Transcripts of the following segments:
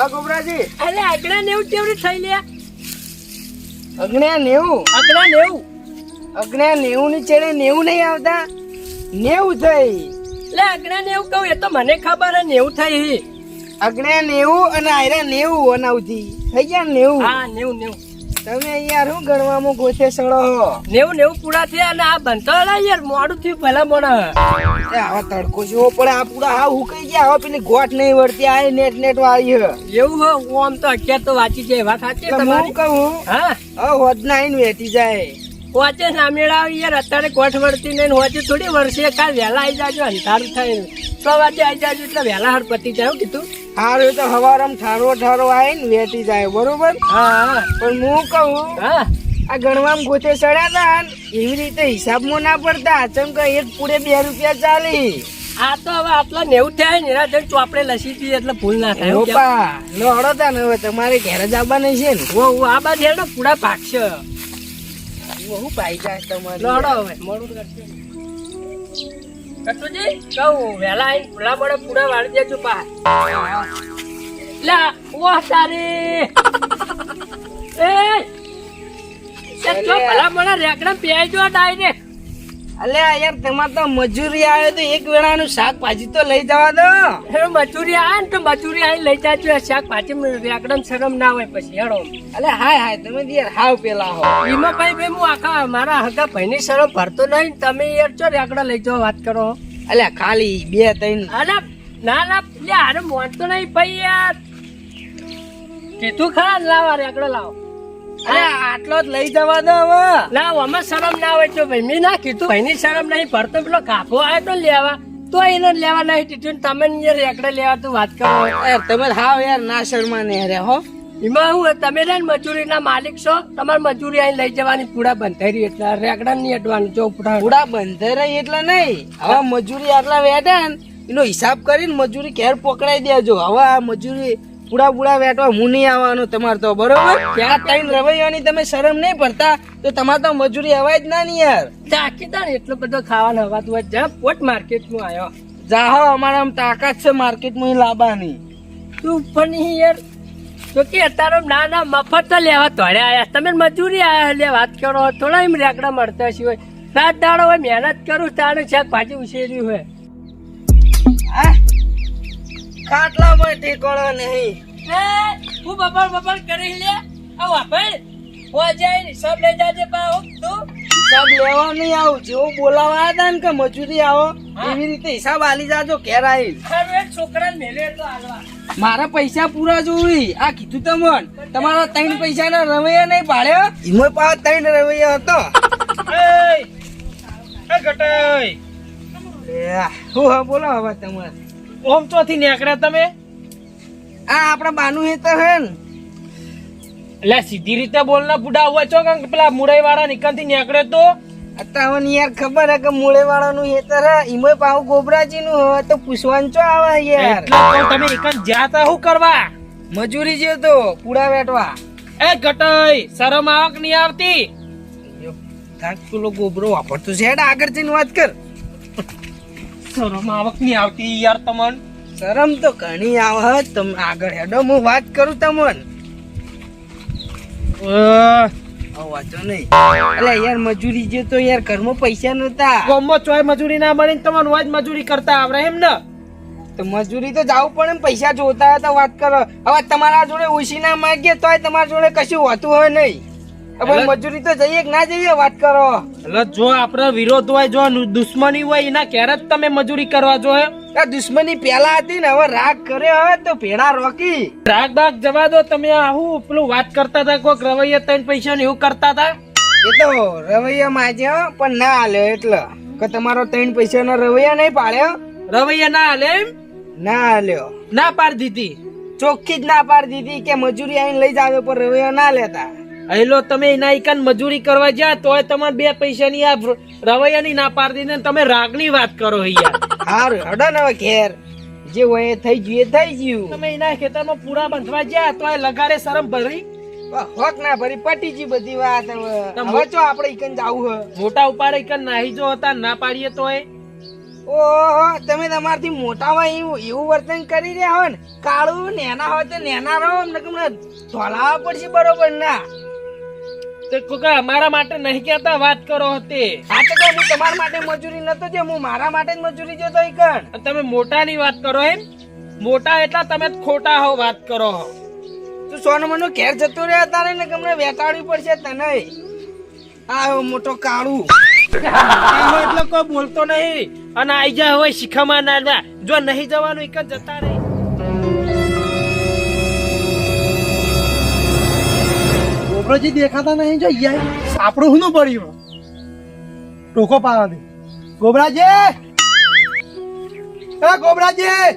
હા ગોબરાજી અરે અગણા નેવું કેવડી થઈ લે? અગણ્યા નેવું? અગણા નેવું? અગણ્યા નેવું ની ચેડે નેવું નહીં આવતા? નેવું થઈ. લે અગણા નેવું કહું એ તો મને ખબર હે નેવું થઈ અગણ્યા નેવું અને આયરા નેવું અનાવથી. થઈ ગયા નેવું? હા નેવું નેવું. તમે યાર શું ગણવામાં ગોતે સડો હો? નેવું નેવું પૂરા થયા અને આ બનતો યાર મોડું થયું ભલા મોડા. આવા તડકો જેવો પડે. આ પૂરા હા હુકાઈ ગયા. હવે પેલી ગોઠ નહીં વળતી. આ નેટ નેટ વાળી હે એવું હો? આમ તો અત્યારે તો વાંચી જાય. વાત સાચી તમારી? કહું? હા. હવે હોદ નાઈન વેતી જાય વાંચે સામેળા યાર. અત્યારે ગોઠ વળતી નહીં વાંચે થોડી વર્ષે કાલ વહેલા આવી જાજો. અંધારું થાય તો વાંચે આવી જાજો એટલે વહેલા હાર પતી જાય કીધું. હારું તો હવારમ ઠારો ઠારો આવીને વેતી જાય. બરોબર? હા. પણ હું કહું હા. આ ગણવામાં ગોતે સડ્યા એવી રીતે હિસાબમાં ના પડતા ચમ કે એક પૂરે બે રૂપિયા ચાલી. આ તો હવે આટલા નેવું થયા ને એના ચોપડે લસી દઈએ એટલે ભૂલ ના થાય? ઓપા લોડો તા ને હવે તમારે ઘેર જ આવવાના છે ને. ઓ ઓ, આ બાજુ હેડો પૂરા ભાગશે બહુ ભાઈ જાય તમારે. લડો હવે મોડું કરશે. કટુજી કહું વહેલા આવીને ભૂલા પડે પૂરા વાળી દેજો પા લા ઓ સારી. એ તે ભલા મને રેકડા પેઈ જો અલ્યા યાર તમારે તો મજૂરી આવે તો એક વેળાનું શાકભાજી તો લઈ જવા દો. મજૂરી આવે ને તો મજૂરી આવી લઈ જાજો. શાકભાજી રેકડમ શરમ ના હોય પછી હેડો. અલે હાય હાય તમે યાર હાવ પેલા હો. એમાં ભાઈ ભાઈ હું આખા મારા હગા ભાઈની શરમ ભરતો નહીં તમે યાર ચો રેકડા લઈ જાઓ વાત કરો. અલ્યા ખાલી બે ત્રણ. અરે ના ના લે આરે મોનતો નહીં ભાઈ યાર. કીધું ખરા લાવો રેકડો લાવો. અલ્યા આટલો જ લઈ જવા દો હવે. લાવો આમાં શરમ ના હોય તો ભાઈ. મેં ના કીધું. ભાઈની શરમ નહીં ભરતો પેલો કાફો આવ્યો તો લેવા તો એને લેવા નહીં દીધું તમે યાર રેકડે લેવા તો વાત કરો. યાર તમે હાવ યાર ના શર્મા ને રે હો. એમાં હું તમે રે મજૂરીના માલિક છો. તમારે મજૂરી અહીં લઈ જવાની પૂડા બંધાઈ એટલે. રેકડા નહીં અડવાનું જો પૂડા બંધાઈ બંધ રહી એટલે નહીં. હવે મજૂરી આટલા ને એનો હિસાબ કરીને મજૂરી ઘેર પકડાઈ દેજો. હવે આ મજૂરી પૂડા પૂડા વેટવા હું નહીં આવવાનું તમારે તો બરોબર? ત્યાં ટાઈમ રવૈયાની તમે શરમ નહીં પડતા તો તમારે તો મજૂરી અવાય જ ના ની યાર. તાકીદાર ને એટલો બધો ખાવાનો હવાતું હોય જા. પોટ માર્કેટમાં આવ્યો જાહો અમારા આમ તાકાત છે માર્કેટમાં લાવવાની તું પણ યાર. તો કે અત્યારે ના ના મફત તો લેવા તોડે આયા. તમે મજૂરી આયા એટલે વાત કરો. થોડા એમ રેકડા મળતા સિવાય હોય. રાત દાડો હોય મહેનત કરું તારે શાક ભાજી ઉછેર્યું હોય. હા ખાટલામાં ઠેકોણો નહીં. હે હું બબાલ બબાલ કરી લે. આવ આપણ હો જાય ને સબ લઈ જાજે પા હો તું. સબ લેવા નહીં આવું. જેવું બોલાવા હતા ને કે મજૂરી આવો. એવી રીતે હિસાબ આલી જાજો ઘેર આવી છોકરાને મેલે તો હાલવા. મારા પૈસા પૂરા જોવી આ કીધું તમન તમારા ત્રણ પૈસા ના રવૈયા નહીં પાડ્યો એમાં પાછો ત્રણ રવૈયા હતો. એ, હું હા બોલો હવે તમારે. ઓમ ચોથી નીકળ્યા તમે? આ આપણા બાનું હેતર હે ને. એટલે સીધી રીતે બોલના બુડા હોય છો કે પેલા મુરઈ વાળા નિકનથી નીકળે તો? અત્યારે યાર ખબર હે કે મૂળે વાળાનું હેતર હે. એમાં પાછું ગોબરાજી નું હોય તો પૂછવાનું ચો આવે યાર. એટલે તમે નિકન જાતા હું શું કરવા? મજૂરી જે તો પૂડા વેટવા એ ગટઈ શરમ આવક નહીં આવતી? થાક પેલો ગોબરો વાપરતો છે આગળ જઈને વાત કર. શરમ આવક નહીં આવતી યાર તમન. શરમ તો ઘણી આવે તમે આગળ હેડો હું વાત કરું તમન. વાંચો નહીં. એટલે યાર મજૂરી જે તો યાર ઘરમાં પૈસા નતા. ગામમાં ચોય મજૂરી ના મળે ને તમને રોજ મજૂરી કરતા આવડે એમ ને? તો મજૂરી તો જવું પડે ને પૈસા જોતા હતા વાત કરો. હવે તમારા જોડે ઓછી ના માગીએ તોય તમારા જોડે કશું હોતું હોય નહીં. હવે મજૂરી તો જઈએ કે ના જઈએ? વાત કરો. એટલે જો આપડે વિરોધ હોય જો દુશ્મની હોય એના ક્યારે જ તમે મજૂરી કરવા જો આ દુશ્મની પેલા હતી ને હવે રાગ કર્યો હવે તો ભેડા રોકી. રાગ બાગ જવા દો તમે આવું પેલું વાત કરતા હતા કોઈક રવૈયા ત્રણ પૈસા ને એવું કરતા હતા? એ તો રવૈયા માજ્યો પણ ના હાલ્યો એટલે. કે તમારો ત્રણ પૈસા નો રવૈયા નહીં પાડ્યો રવૈયા ના હાલે એમ? ના હાલ્યો ના પાડી દીધી. ચોખ્ખી જ ના પાડી દીધી કે મજૂરી આવીને લઈ જાવ પર રવૈયા ના લેતા. અહીંલો તમે એના મજૂરી કરવા ગયા તોય તમારે બે પૈસાની આ રવૈયાની ના પાડી ને તમે રાગની વાત કરો અહીંયા હારું હડો ને હવે ઘેર. જે હોય થઈ ગયું થઈ ગયું. તમે એના ખેતરમાં પૂરા બંધવા જ્યાં તોય લગાડે શરમ ભરી? હોક ના ભરી પટી જી બધી વાત હવે. ચો આપણે ઈકન જાવું હે. મોટા ઉપાડે ઈકન નાહી જો હતા ના પાડીએ તો એ ઓહો તમે તમારથી મોટા હોય એવું એવું વર્તન કરી રહ્યા હો ને. કાળું નેના હોય તો નેના રહો ને તમને ધોલાવા પડશે બરોબર ના. તો કોકા અમારા માટે નહીં કહેતા વાત કરો હતી. આ તો હું તમારા માટે મજૂરી નતો જે હું મારા માટે જ મજૂરી જતો ઈકન કણ તમે મોટાની વાત કરો એમ? મોટા એટલા તમે ખોટા હો વાત કરો હો. તું સોનો મનો ઘેર જતો રહ્યા તારે ને તમને વેતાડવી પડશે તને. આ મોટો કાળું. એટલે કોઈ બોલતો નહીં. અને આઈ જાય હોય શીખામાં ના જો નહીં જવાનું એક જ જતા રહે. ગોબરાજી દેખાતા નહીં જો અહીંયા સાપડું શું પડ્યું? ટોકો પાવાથી ગોબરાજી! એ ગોબરાજી!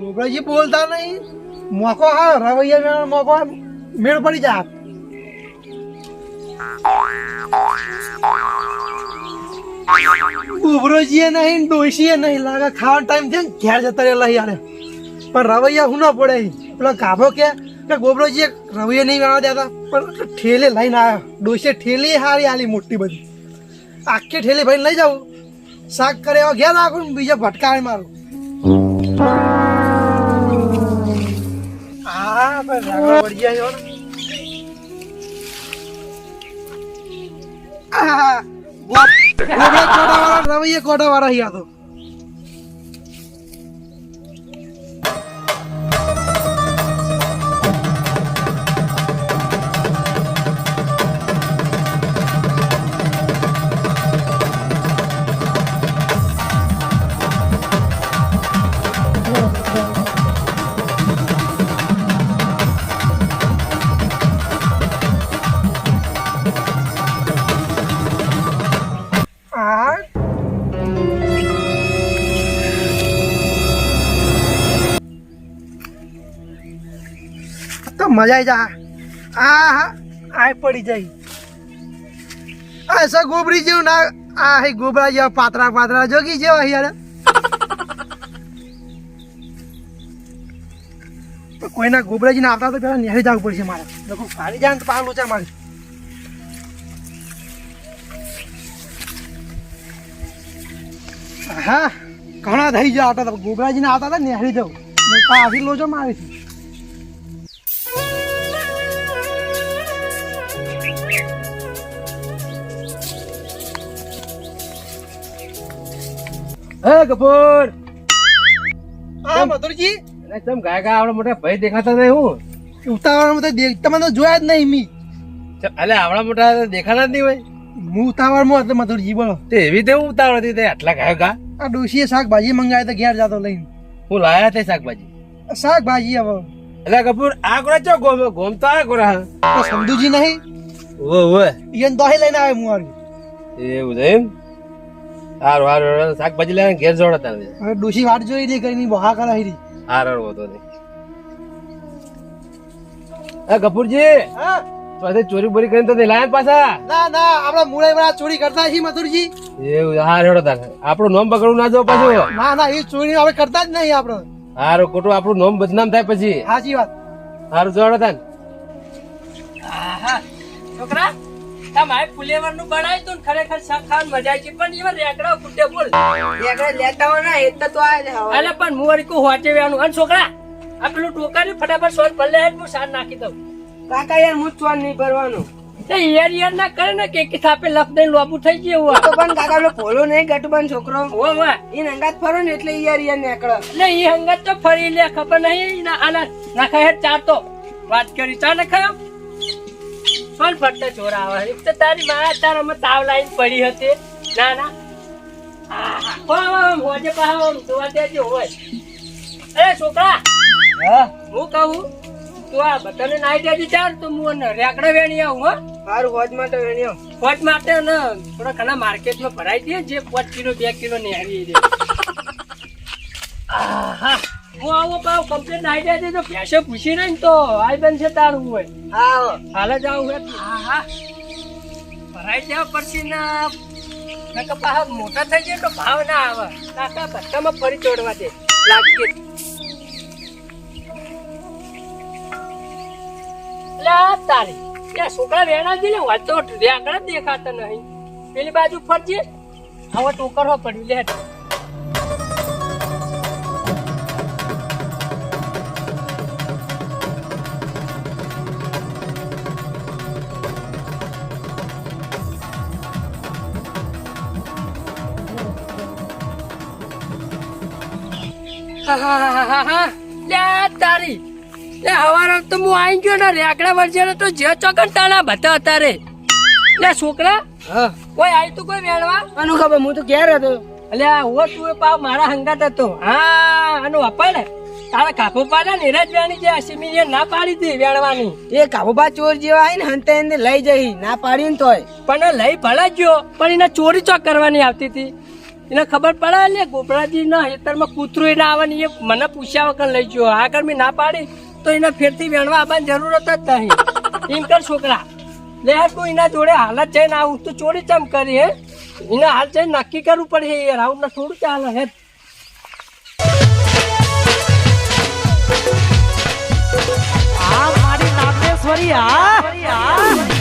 ગોબરાજી બોલતા નહીં. મોકો હા, રવૈયા મોકો મેળ પડી જા. ઉભરોજીએ નહીં, ડોશીએ નહીં. લાગે ખાવાનો ટાઈમ છે ને, ઘેર જતા રહેલા યાર. પણ રવૈયા હું ના પડે. પેલો કાભો કે કે ગોબરોજીએ રવિએ નહીં વાળવા દેતા, પણ ઠેલે લઈને આવ્યો. ડોસે ઠેલી હારી આલી મોટી બધી. આખી ઠેલી ભાઈ લઈ જાઉં શાક કરે એવા ઘેર રાખું બીજા ભટકાય મારું. હા ભાઈ વળી ગો- ગોબરા કોટાવાળા રવૈયા તો. મજા આવી જા. આ આ પડી જાય. આ સા ગોબરી જેવું ના આ ગોબરા જેવા પાતરા પાતરા જોગી જેવા યાર. કોઈના ગોબરાજીને આવતા તો પેલા નેહરી જવું પડશે મારે. લોકો ફાડી જાય તો પાર લોચા મારે. હા ઘણા થઈ ગયા આવતા હતા ગોબરાજીને આવતા હતા નેહરી જવું. પાછી લોચો મારી હે કપૂર! હા મધુરજી? અરે તમ ગાય ગાય આવડા મોટા ભાઈ દેખાતા નહીં હું? ઉતાવળમાં તો દેખ તમે તો જોયા જ નહીં મી. અલે આવડા મોટા દેખાતા જ નહીં હોય. હું ઉતાવળમાં હતો મધુરજી બોલો. તે એવી તે ઉતાવળ હતી તે આટલા ગાય ગા? આ ડોશીએ શાકભાજી મંગાવી તો ઘેર જતો લઈને. હું લાયા તે શાકભાજી? શાકભાજી હવે. એટલે કપૂર આ કોરા ચો ગોમ ગોમ તો આ કોરા સમજુજી નહીં? ઓ ઓ ઈયન દોહી લઈને આવે હું આવી એવું એમ? હારું હારું. શાકભાજી લઈને ઘેર જોડે તારે હવે ડુસી વાટ જોઈ રહી કરીને બહા કરાવી રહી. હાર હાર હોતો નહીં. એ કપૂરજી હા? તો ચોરી બોરી કરીને તો લાયા પાછા? ના ના આપણા મુળે વાળા ચોરી કરતા છીએ મધુરજી. એવું હાર હેડો તારે. આપણું નામ પકડવું ના જો પાછું. ના ના એ ચોરી હવે કરતા જ નહીં આપણો. હારું ખોટું આપણું નામ બદનામ થાય પછી. સાચી વાત. હારું જોડો તાન છોકરા તમારે ફુલેવરનું બનાવ્યું તું ખરેખર ખાવાની મજા આવી છે. પણ એમાં રેકડા કુટે બોલ. રેકડા લેતા હોય ને એટલે તો આ અલે પણ હું વળી હોચે વેવાનું અને છોકરા આ પેલું ટોકા ને ફટાફટ સોલ ભલે હેડ હું સાર નાખી દઉં. કાકા યાર હું જ નહીં ભરવાનું. તે યાર યાર ના કરે ને કે કે થાપે લફ દઈને લોબુ થઈ ગયું તો પણ કાકા પેલો ભોલો નહીં ગટુબાન છોકરો. હો વાહ એ નંગાત ફરો ને એટલે યાર યાર નેકળો. એટલે એ હંગત તો ફરી લે ખબર નહીં આના નાખા હેડ ચાર તો. વાત કરી ચા ને સોલ ફટતા ચોરા આવે એક તો તારી માં અમે તાવ લાઈન પડી હતી. ના ના. હોજે પાહા જોવા દેજે હોય. અરે છોકરા. હું? કહું તું આ બધાને નાઈ દેજે ચાલ તો હું એને વેણી આવું હો. સારું હોજ માટે વેણ્યો પોચ માટે ને થોડા ઘણા માર્કેટમાં ભરાઈ દે જે પાંચ કિલો બે કિલો ને આવી દે. આહા. હું આવો પાવ કમ્પ્લેટ નાઈ દેજે તો ભેંસે પૂછી ને તો. આઈ છે તારું હોય. હા. હાલે હે. ભરાઈ જાવ પછી ના. મોટા થઈ જાય તો ભાવ ના આવે. કાકા બધામાં ફરી તોડવા દે. લાગે લે તારી. એ છોકરા વેણા દે લે હોય તો રેગડા જ દેખાતા નહીં. પેલી બાજુ ફરજે? હવે ટોકર હો હા હા હા લે તારી. લે હવારો તો હું આઈ ગયો ને રેકડા વર્જ્યા તો જે ચોકન તાણા બતા અત્યારે લે છોકરા હા. કોઈ આવી તું કોઈ વેણવા? અનુ ખબર હું તો ક્યારે હતો. અલ્યા હો તું પાવ મારા હંગાત હતો. હા આનો અપાડે તારા કાપો પાડ્યા ને એરા જ વેણી જે અસીમી ના પાડી હતી વેણવાની. એ કાબુબા ચોર જેવા આવીને હંતે એને લઈ જઈ. ના પાડી ને તોય. પણ લઈ ભલા ગયો પણ એને ચોરી ચોક કરવાની આવતી હતી. એને ખબર પડે ને ગોપરાજી ના હેતરમાં કૂતરું એને આવવાની એ મને પૂછ્યા વગર લઈ ગયો. આગળ મેં ના પાડી તો એને ફેરથી વેણવા આવવાની જરૂરત જ નહીં. એમ કર છોકરા. લે તું એના જોડે હાલત જઈને આવું તો ચોરી ચમ કરી હે? એને હાલ જઈને નક્કી કરવું પડે એ આવું ના થોડું ચાલે હે? આ મારી નાગેશ્વરી આ